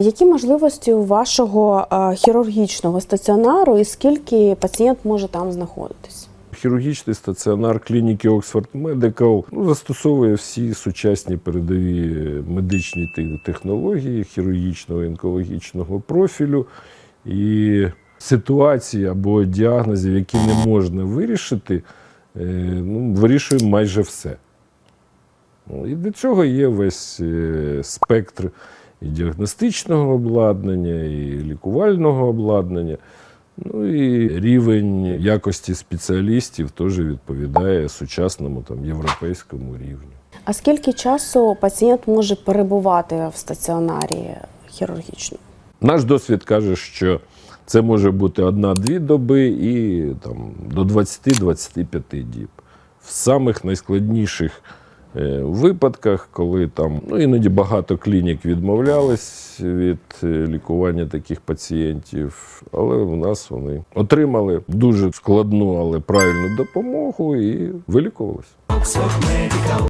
Які можливості у вашого е, хірургічного стаціонару і скільки пацієнт може там знаходитись? Хірургічний стаціонар клініки Oxford Medical ну, застосовує всі сучасні передові медичні технології хірургічного і онкологічного профілю. І ситуації або діагнозів, які не можна вирішити, е, ну, вирішуємо майже все. Ну, І для цього є весь е, спектр і діагностичного обладнання, і лікувального обладнання. Ну і рівень якості спеціалістів теж відповідає сучасному там, європейському рівню. А скільки часу пацієнт може перебувати в стаціонарі хірургічному? Наш досвід каже, що це може бути одна-дві доби і там, до 20-25 діб. В самих найскладніших е, випадках, коли там ну, іноді багато клінік відмовлялись від е, лікування таких пацієнтів, але в нас вони отримали дуже складну, але правильну допомогу і вилікувалися.